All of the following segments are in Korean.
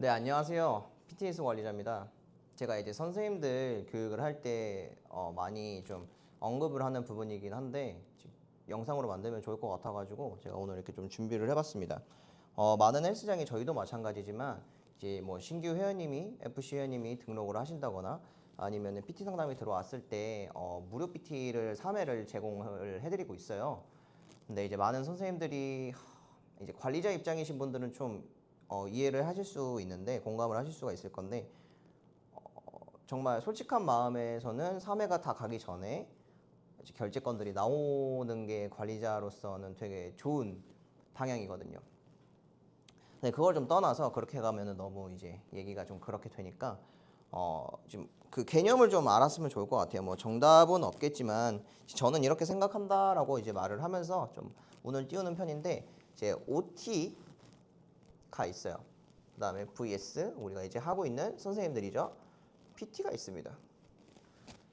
네, 안녕하세요. PTS 관리자입니다. 제가 이제 선생님들 교육을 할때 어, 많이 좀 언급을 하는 부분이긴 한데 영상으로 만들면 좋을 것 같아가지고 제가 오늘 이렇게 좀 준비를 해봤습니다. 어, 많은 헬스장이 저희도 마찬가지지만 이제 뭐 신규 회원님이 FC 회원님이 등록을 하신다거나 아니면 PT 상담이 들어왔을 때 어, 무료 PT를 3회를 제공을 해드리고 있어요. 근데 이제 많은 선생님들이 하, 이제 관리자 입장이신 분들은 좀 어, 이해를 하실 수 있는데 공감을 하실 수가 있을 건데 어, 정말 솔직한 마음에서는 3회가 다 가기 전에 이제 결제건들이 나오는 게 관리자로서는 되게 좋은 방향이거든요. 네, 그걸 좀 떠나서 그렇게 가면은 너무 이제 얘기가 좀 그렇게 되니까 어, 지금 그 개념을 좀 알았으면 좋을 것 같아요. 뭐 정답은 없겠지만 저는 이렇게 생각한다라고 이제 말을 하면서 좀 운을 띄우는 편인데 이제 OT 가 있어요. 그 다음에 VS 우리가 이제 하고 있는 선생님들이죠. PT가 있습니다.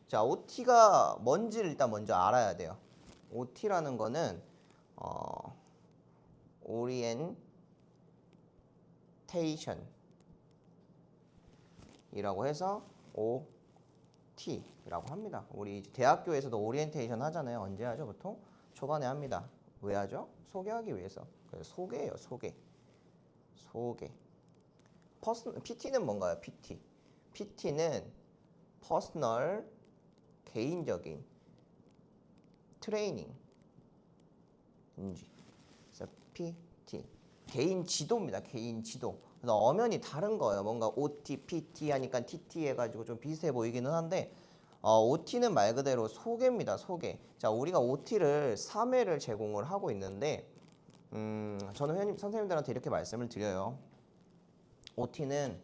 자, OT가 뭔지를 일단 먼저 알아야 돼요. OT라는 거는 어, 오리엔테이션 이라고 해서 OT라고 합니다. 우리 대학교에서도 오리엔테이션 하잖아요. 언제 하죠? 보통 초반에 합니다. 왜 하죠? 소개하기 위해서. 그래서 소개예요, 소개. 소개. 퍼스 PT는 뭔가요? PT. PT는 퍼스널 개인적인 트레이닝 인지. 그래서 PT. 개인 지도입니다. 개인 지도. 그래서 엄연히 다른 거예요. 뭔가 OT, PT 하니까 TT 해가지고 좀 비슷해 보이기는 한데 어, OT는 말 그대로 소개입니다. 소개. 자, 우리가 OT를 3회를 제공을 하고 있는데 음, 저는 회원님 선생님들한테 이렇게 말씀을 드려요. OT는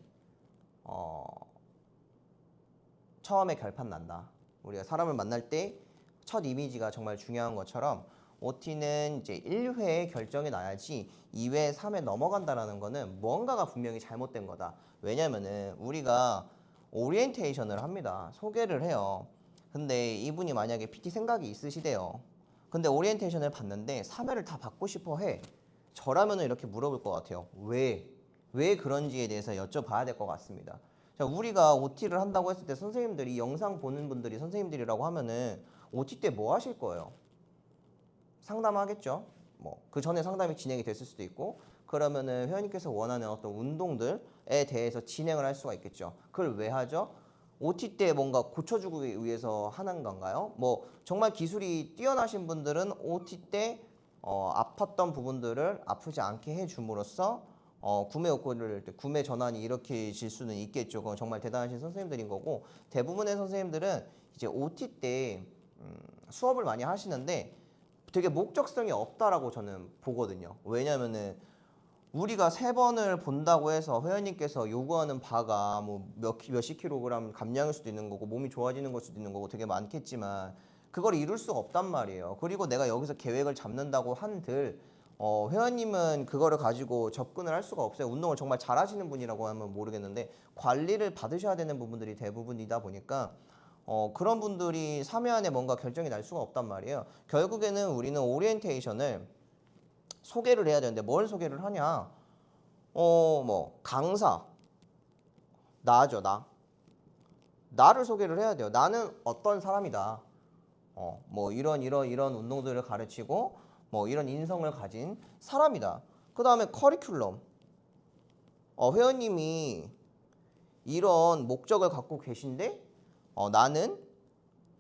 어, 처음에 결판 난다. 우리가 사람을 만날 때 첫 이미지가 정말 중요한 것처럼 OT는 이제 1회에 결정이 나야지 2회, 3회 넘어간다라는 거는 뭔가가 분명히 잘못된 거다. 왜냐면은 우리가 오리엔테이션을 합니다. 소개를 해요. 근데 이분이 만약에 PT 생각이 있으시대요. 근데 오리엔테이션을 받는데 3회를 다 받고 싶어 해. 저라면은 이렇게 물어볼 것 같아요. 왜? 왜 그런지에 대해서 여쭤봐야 될 것 같습니다. 자, 우리가 OT를 한다고 했을 때 선생님들이 영상 보는 분들이 선생님들이라고 하면은 OT 때 뭐 하실 거예요? 상담하겠죠. 뭐 그 전에 상담이 진행이 됐을 수도 있고 그러면은 회원님께서 원하는 어떤 운동들에 대해서 진행을 할 수가 있겠죠. 그걸 왜 하죠? OT 때 뭔가 고쳐주기 위해서 하는 건가요? 뭐 정말 기술이 뛰어나신 분들은 OT 때 어, 아팠던 부분들을 아프지 않게 해줌으로써 어, 구매 욕구를 구매 전환이 이렇게 질 수는 있겠죠. 그건 정말 대단하신 선생님들인 거고 대부분의 선생님들은 이제 OT 때 음, 수업을 많이 하시는데 되게 목적성이 없다라고 저는 보거든요. 왜냐면은 우리가 세 번을 본다고 해서 회원님께서 요구하는 바가 뭐 몇, 몇십 킬로그램 감량일 수도 있는 거고 몸이 좋아지는 걸 수도 있는 거고 되게 많겠지만 그걸 이룰 수가 없단 말이에요. 그리고 내가 여기서 계획을 잡는다고 한들 어, 회원님은 그거를 가지고 접근을 할 수가 없어요. 운동을 정말 잘하시는 분이라고 하면 모르겠는데 관리를 받으셔야 되는 부분들이 대부분이다 보니까 어, 그런 분들이 3회 안에 뭔가 결정이 날 수가 없단 말이에요. 결국에는 우리는 오리엔테이션을 소개를 해야 되는데 뭘 소개를 하냐? 어, 뭐 강사 나죠, 나. 나를 소개를 해야 돼요. 나는 어떤 사람이다. 어, 뭐 이런 이런 이런 운동들을 가르치고 뭐 이런 인성을 가진 사람이다. 그 다음에 커리큘럼. 어, 회원님이 이런 목적을 갖고 계신데 어, 나는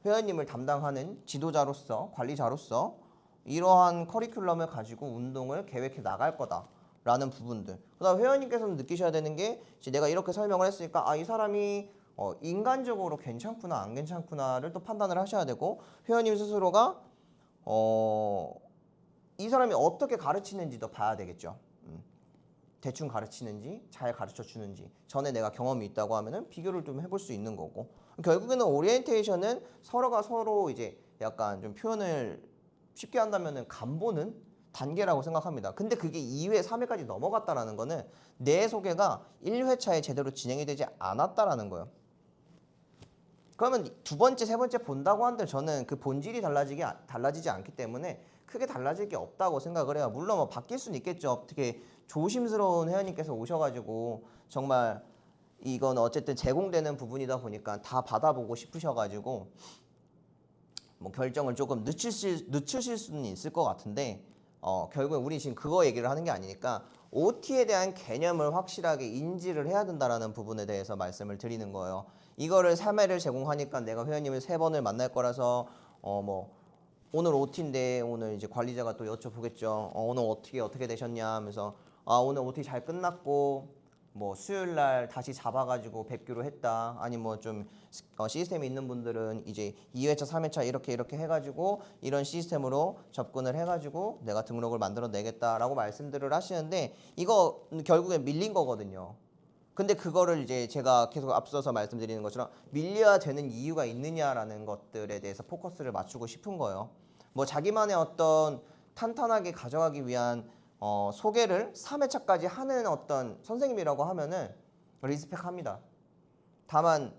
회원님을 담당하는 지도자로서 관리자로서 이러한 커리큘럼을 가지고 운동을 계획해 나갈 거다 라는 부분들. 그다음 회원님께서는 느끼셔야 되는 게 이제 내가 이렇게 설명을 했으니까 아 이 사람이 어, 인간적으로 괜찮구나 안 괜찮구나를 또 판단을 하셔야 되고 회원님 스스로가 어, 이 사람이 어떻게 가르치는지도 봐야 되겠죠. 음. 대충 가르치는지 잘 가르쳐 주는지 전에 내가 경험이 있다고 하면은 비교를 좀 해볼 수 있는 거고 결국에는 오리엔테이션은 서로가 서로 이제 약간 좀 표현을 쉽게 한다면은 간보는 단계라고 생각합니다. 근데 그게 2회, 3회까지 넘어갔다라는 거는 내 소개가 1회차에 제대로 진행이 되지 않았다라는 거예요. 그러면 두 번째, 세 번째 본다고 한들 저는 그 본질이 달라지기 달라지지 않기 때문에 크게 달라질 게 없다고 생각을 해요. 물론 뭐 바뀔 수는 있겠죠. 어떻게 조심스러운 회원님께서 오셔가지고 정말 이건 어쨌든 제공되는 부분이다 보니까 다 받아보고 싶으셔가지고 뭐 결정을 조금 늦추실, 늦추실 수는 있을 것 같은데 어, 결국에 우리 지금 그거 얘기를 하는 게 아니니까 OT에 대한 개념을 확실하게 인지를 해야 된다라는 부분에 대해서 말씀을 드리는 거예요. 이거를 3회를 제공하니까 내가 회원님을 세 번을 만날 거라서 어 뭐 오늘 OT인데 오늘 이제 관리자가 또 여쭤보겠죠. 어, 오늘 어떻게 어떻게 되셨냐 하면서 아 오늘 OT 잘 끝났고 뭐 수요일 날 다시 잡아가지고 뵙기로 했다. 아니 뭐좀 어, 시스템이 있는 분들은 이제 2회차, 3회차 이렇게 이렇게 해가지고 이런 시스템으로 접근을 해가지고 내가 등록을 만들어 내겠다라고 말씀들을 하시는데 이거 결국에 밀린 거거든요. 근데 그거를 이제 제가 계속 앞서서 말씀드리는 것처럼 밀려야 되는 이유가 있느냐라는 것들에 대해서 포커스를 맞추고 싶은 거예요. 뭐 자기만의 어떤 탄탄하게 가져가기 위한 어, 소개를 3회차까지 하는 어떤 선생님이라고 하면은 리스펙합니다. 다만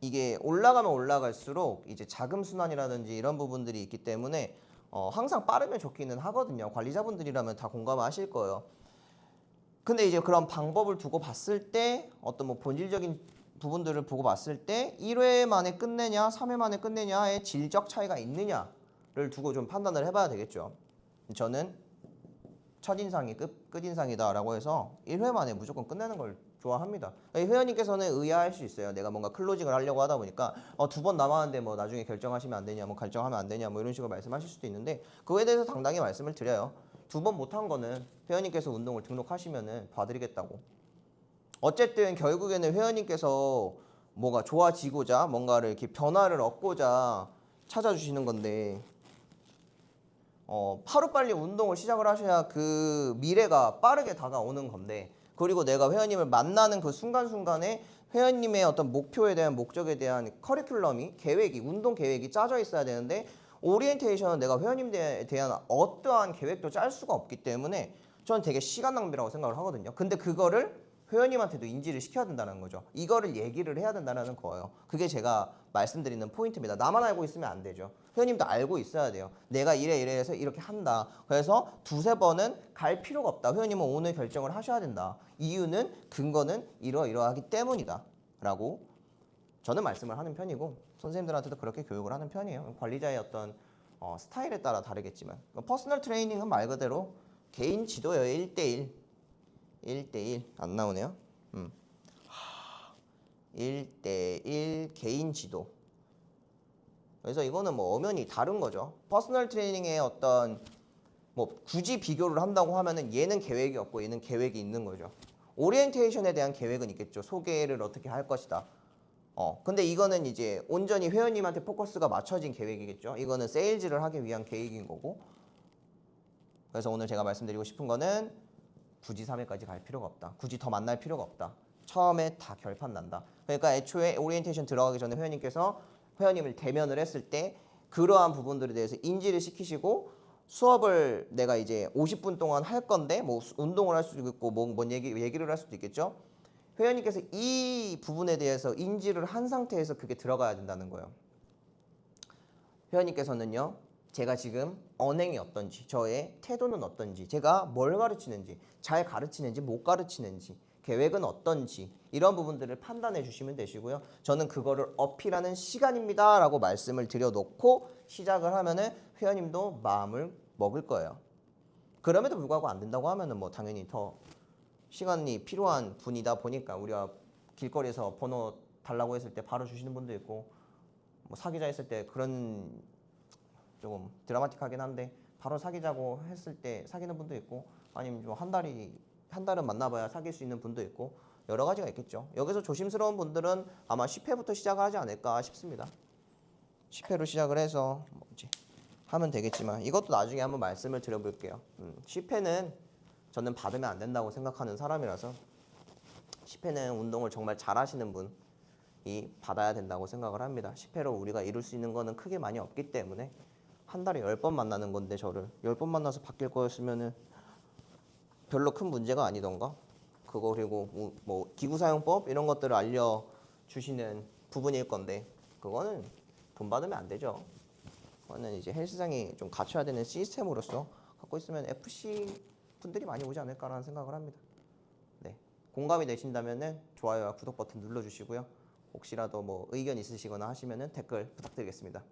이게 올라가면 올라갈수록 이제 자금 순환이라든지 이런 부분들이 있기 때문에 어, 항상 빠르면 좋기는 하거든요. 관리자분들이라면 다 공감하실 거예요. 근데 이제 그런 방법을 두고 봤을 때 어떤 뭐 본질적인 부분들을 보고 봤을 때 1회 만에 끝내냐, 3회 만에 끝내냐의 질적 차이가 있느냐를 두고 좀 판단을 해봐야 되겠죠. 저는 첫인상이 끝, 끝인상이다라고 해서 1회 만에 무조건 끝내는 걸 좋아합니다. 회원님께서는 의아할 수 있어요. 내가 뭔가 클로징을 하려고 하다 보니까 어, 두 번 남았는데 뭐 나중에 결정하시면 안 되냐, 뭐 결정하면 안 되냐, 뭐 이런 식으로 말씀하실 수도 있는데 그거에 대해서 당당히 말씀을 드려요. 두 번 못한 거는 회원님께서 운동을 등록하시면은 봐드리겠다고. 어쨌든 결국에는 회원님께서 뭐가 좋아지고자 뭔가를 이렇게 변화를 얻고자 찾아주시는 건데 어, 하루빨리 운동을 시작을 하셔야 그 미래가 빠르게 다가오는 건데 그리고 내가 회원님을 만나는 그 순간순간에 회원님의 어떤 목표에 대한 목적에 대한 커리큘럼이 계획이 운동 계획이 짜져 있어야 되는데 오리엔테이션은 내가 회원님에 대한 어떠한 계획도 짤 수가 없기 때문에 저는 되게 시간 낭비라고 생각을 하거든요. 근데 그거를 회원님한테도 인지를 시켜야 된다는 거죠. 이거를 얘기를 해야 된다는 거예요. 그게 제가 말씀드리는 포인트입니다. 나만 알고 있으면 안 되죠. 회원님도 알고 있어야 돼요. 내가 이래 이래 해서 이렇게 한다. 그래서 두세 번은 갈 필요가 없다. 회원님은 오늘 결정을 하셔야 된다. 이유는 근거는 이러이러하기 때문이다. 라고 저는 말씀을 하는 편이고 선생님들한테도 그렇게 교육을 하는 편이에요. 관리자의 어떤 어, 스타일에 따라 다르겠지만 퍼스널 트레이닝은 말 그대로 개인 지도예요. 1대1. 1대1 안 나오네요. 음. 1대1 개인 지도. 그래서 이거는 뭐 엄연히 다른 거죠. 퍼스널 트레이닝의 어떤 뭐 굳이 비교를 한다고 하면은 얘는 계획이 없고 얘는 계획이 있는 거죠. 오리엔테이션에 대한 계획은 있겠죠. 소개를 어떻게 할 것이다. 어, 근데 이거는 이제 온전히 회원님한테 포커스가 맞춰진 계획이겠죠. 이거는 세일즈를 하기 위한 계획인 거고. 그래서 오늘 제가 말씀드리고 싶은 거는 굳이 3회까지 갈 필요가 없다. 굳이 더 만날 필요가 없다. 처음에 다 결판 난다. 그러니까 애초에 오리엔테이션 들어가기 전에 회원님께서 회원님을 대면을 했을 때 그러한 부분들에 대해서 인지를 시키시고 수업을 내가 이제 50분 동안 할 건데 뭐 수- 운동을 할 수도 있고 뭐, 뭔 얘기 얘기를 할 수도 있겠죠. 회원님께서 이 부분에 대해서 인지를 한 상태에서 그게 들어가야 된다는 거예요. 회원님께서는요, 제가 지금 언행이 어떤지, 저의 태도는 어떤지, 제가 뭘 가르치는지, 잘 가르치는지, 못 가르치는지, 계획은 어떤지, 이런 부분들을 판단해 주시면 되시고요. 저는 그거를 어필하는 시간입니다. 라고 말씀을 드려놓고 시작을 하면은 회원님도 마음을 먹을 거예요. 그럼에도 불구하고 안 된다고 하면은 뭐 당연히 더 시간이 필요한 분이다 보니까 우리가 길거리에서 번호 달라고 했을 때 바로 주시는 분도 있고 뭐 사귀자 했을 때 그런 조금 드라마틱하긴 한데 바로 사귀자고 했을 때 사귀는 분도 있고 아니면 좀 한 달이 한 달은 만나봐야 사귈 수 있는 분도 있고 여러 가지가 있겠죠. 여기서 조심스러운 분들은 아마 10회부터 시작을 하지 않을까 싶습니다. 10회로 시작을 해서 뭐 이제 하면 되겠지만 이것도 나중에 한번 말씀을 드려볼게요. 음, 10회는 저는 받으면 안 된다고 생각하는 사람이라서 10회는 운동을 정말 잘하시는 분이 받아야 된다고 생각을 합니다. 10회로 우리가 이룰 수 있는 거는 크게 많이 없기 때문에 한 달에 10번 만나는 건데 저를 10번 만나서 바뀔 거였으면은 별로 큰 문제가 아니던가 그거 그리고 뭐- 뭐 기구 사용법 이런 것들을 알려 주시는 부분일 건데 그거는 돈 받으면 안 되죠. 거는 이제 헬스장이 좀 갖춰야 되는 시스템으로서 갖고 있으면 FC 분들이 많이 오지 않을까라는 생각을 합니다. 네, 공감이 되신다면은 좋아요와 구독 버튼 눌러 주시고요. 혹시라도 뭐 의견 있으시거나 하시면은 댓글 부탁드리겠습니다.